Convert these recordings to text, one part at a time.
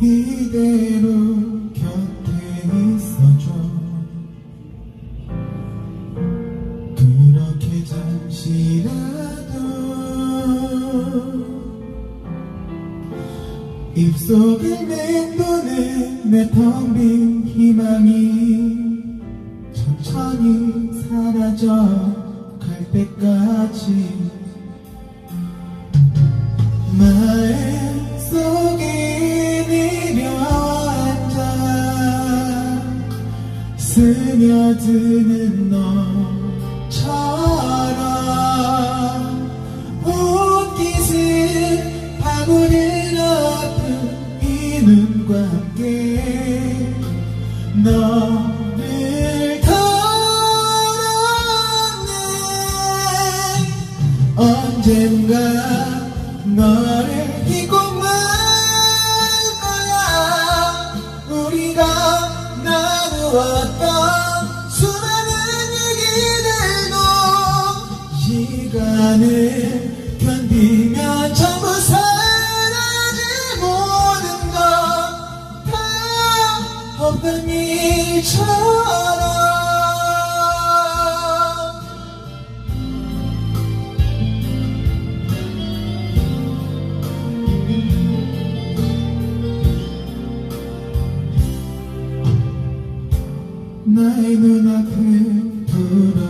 이대로 곁에 있어줘. 그렇게 잠시라도 입속을 맴도는 내 텅 빈 희망이 천천히 사라져 갈 때까지 드는 너처럼 옷깃은 파고든 아픈 이 눈과 함께 너를 덜었네 언젠가 너를 잊고 말 거야. 우리가 나누었던 시간을 견디면 전부 사라질 모든 것다 없던 일처럼 나의 눈앞에 불어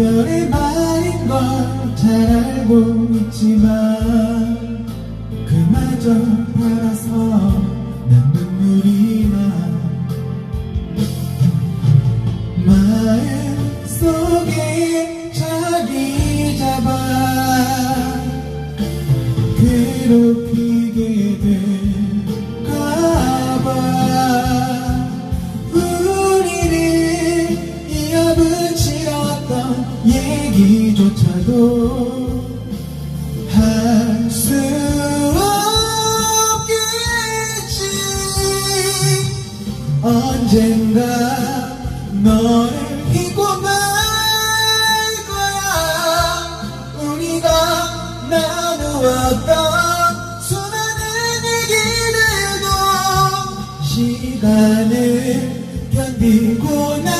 이별의 말인 걸 잘 알고 있지만 그마저 바라서 얘기조차도 할 수 없겠지. 언젠가 너를 잊고 말 거야 우리가 나누었던 수많은 얘기들도 시간을 견디고 나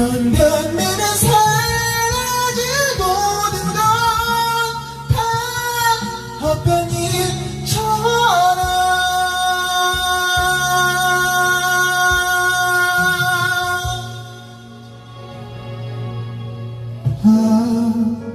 견뎌내는 사라질 모든 건다 일처럼 아